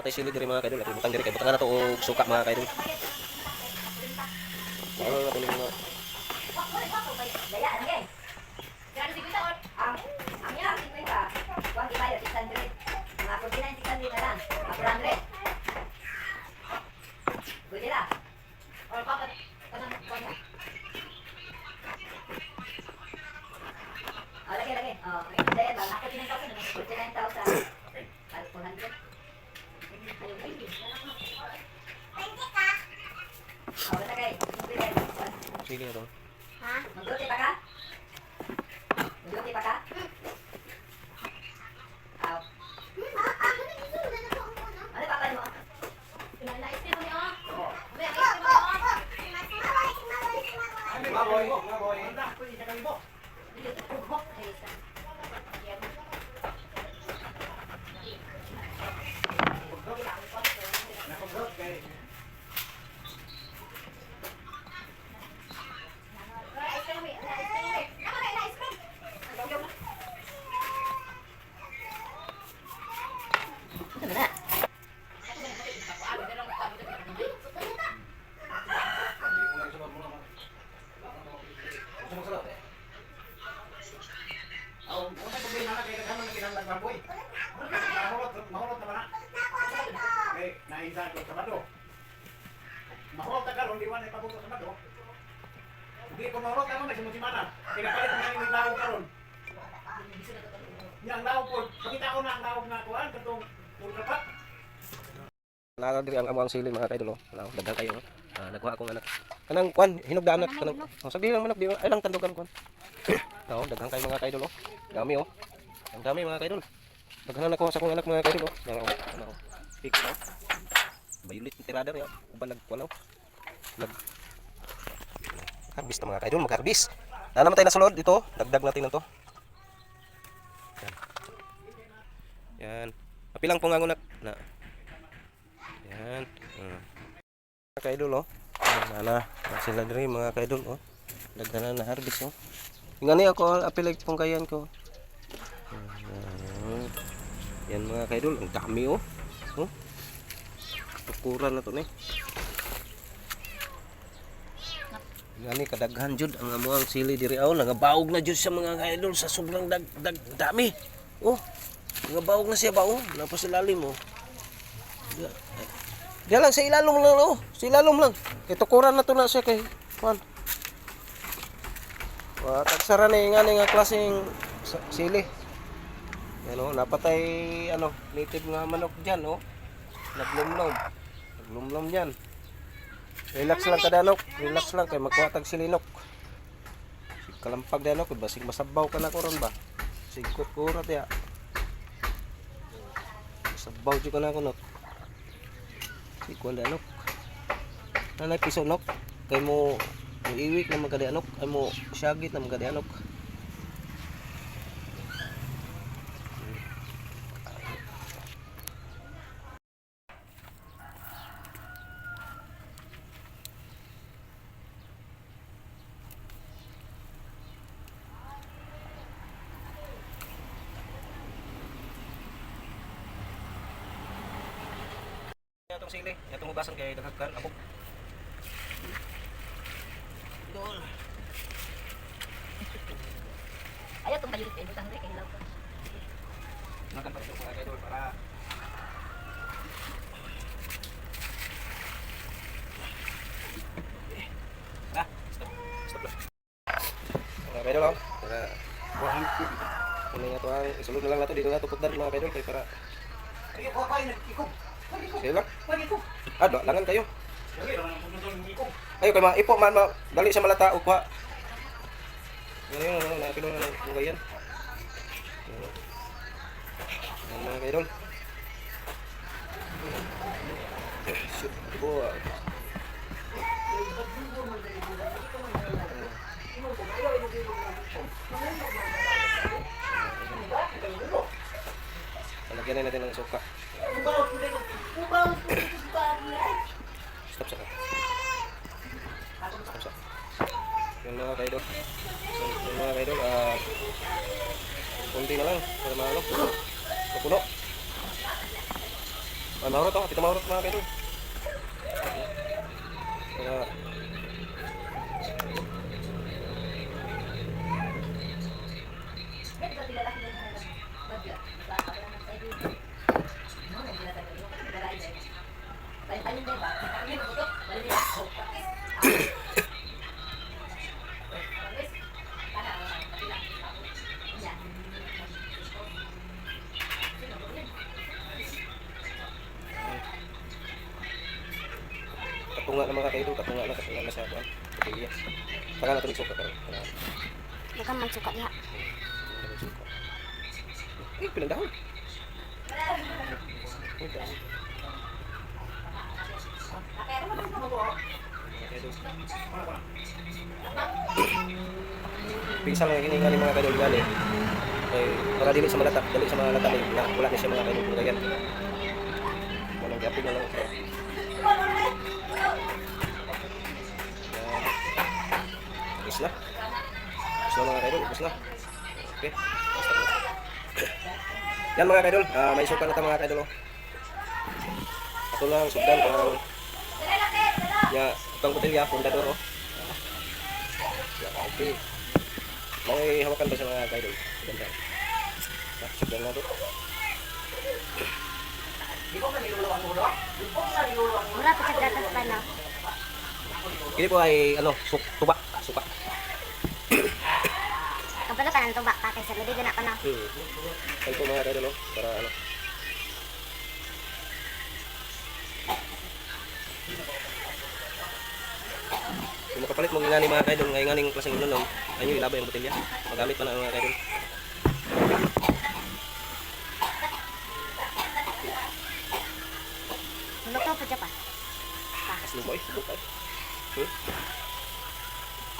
Natay sili diri mga kaidol. At butang diri kay butang na to og suka mga kaidol. Ano na to mga Daya, ano yan? Grabe si Kuya, or? Ang, ang yan, si Kuya. Huwag ibayo, 600. Mga 49, 600 na lang. Mga 400. Pwede na. Or papat, kanang kuwan na. Oh, lagi, lagi. Oh, okay. Daya ba? Ako 49,000. 49,000. At 400. Ayun, ayun. Oh, basta kay. sili na to. Ha? Magluti pa ka? Magluti pa ka? Aw. Ano pa mo? Ano na? Mahulog ka karon, di man ipabuto sa mado. Hindi ko mahulog ka mo, nagsimusimana. Pinapalit mo yung lawag karon. Yang lawag po, pakita ko na ang lawag na kuhan, katong. Nara diri ang among sili mga kaidol. Wala ko dagang kayo. Ah, nagkuha akong anak. Kanang kwan, hinugdaan anak kanang. Oh, sabi lang manok di ay lang tandugan kwan. Oo, dagang kayo mga kaidol oh. Dami oh. Ang dami mga kaidol. Daghan ako sa akong anak mga kaidol oh. Ano oh. Ano oh. Fix oh. Bayulit ng tirada ya. Uban nagkuan oh. Nag Harvest na mga kaidol, mag-harvest. Na naman tayo na sulod ito. Dagdag natin na to. Yan. Yan. Kapilang po nga ngunak na. Yan. Hmm. Mga kaidol oh. Yan na. Sila diri mga kaidol oh. Daghan na harvest oh. Ngani ako apilay pong kayan ko. Yan. Mga kaidol, ang dami oh. Oh. Tukuran na to ni. Ngani kadaghan jud ang amuang sili diri aw nagabaog na jud sa mga kaidol sa sobrang dag, dag dami. Oh. Nagabaog na siya ba oh. Napos sa lalim oh. Diyan lang sa ilalong lang oh. Sa ilalong lang. Kay na to na siya kay Juan. Wa tagsara ni nga nga klaseng sili. Yan napatay ano, native nga manok diyan oh. Naglumlom. Naglumlom diyan. Relax lang kadanok, relax lang kay magkuha tag silinok. Kalampag danok, basig masabaw ka na ko ron ba? Sigkot kurat ya. Masabaw jud ka na ko nok. Si kuan danok. Nanay piso nok. Kay mo mo iwik na magkadi anok, ay mo syagit na magkadi anok. Itong sili, itong hugasan kay daghagan abog. Dol. Ayaw, itong bayulit kayo. Butang rin, kayo lang. Makan pa ito mga kaidol para Ah, stop. Stop lang. Mga kaidol oh. Para ano nga to ang isulod na lang nato dito na tupot dar mga kaidol kay para Sige, kuha kayo, nag-ikog. sige lang. Nag-ikog. Ah, do, langan kayo. Ng. Ayo kay mga ipo man ma, dali sa malata kwa. Ngayon ano na pino na yung ganyan. Yan mga kaidol. Shoot, buwa. Lagyan na natin ng suka. Stop sa Stop sa. Yan mga kaidol. Yan mga kaidol. Ah, kunti na lang para maano. Mapuno. Ah, mahurot to. Pito mahurot mga kaidol. Kaya, katunga na mga kaidol. Katunga na, katunga na sa kuan. Kapilya. Saka natin isuka pero. Kaya, Bukan man suka diha. Eh, pilang dahon. Pisa lang ini ni mga kadol gali. Eh, para dili sa malata, dili sa mga lata ni na wala ni siya mga kadol kung ganyan. Walang gapin na lang. Ubus na. Ubus na mga kadol, ubus na. Okay. Basta na. Yan mga kadol, ah, may suka na ta mga kadol. oh. Ako lang sugdan ang ya pang botelya fundador oh. Ya, okay. May hawakan ba sa mga kadol? Ganda. Ah, sugdan na to. Mura pa sa gatas pa na. Ini po ay ano, suk tuba, suka. Kapag ka nang tuba ka kaysa ludi na pa na. Hmm. Ay po mga oh, para ano. Kung makapalit mo nga ni mga kaidol, ngayon nga ning klaseng ulo ayun ilabay ang botelya. Magamit pa na ang mga kaidol. Luto pa siya pa. Aslo boy, bukay. Hmm?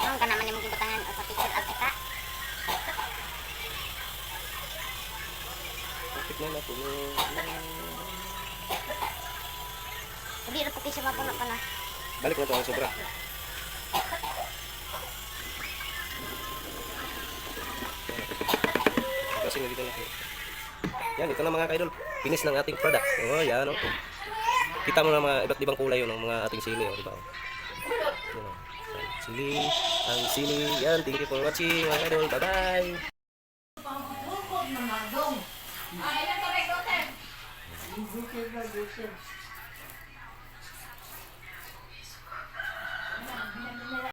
Ang ka naman yung gibutangan o sa picture at Bakit na po? Hindi na po kayo siya mapuno pa na. Balik na to ang sobra. Kasi nga dito na. Yan, ito na mga kaidol. Finish ng ating product. Oh, yan. Oh. Kita mo na mga iba't ibang kulay yun ng mga ating sili. Oh, di ba? Oh. Sili, ang sili. Yan, thank you for watching mga kaidol. Bye-bye. Ay, ilan ka may gote?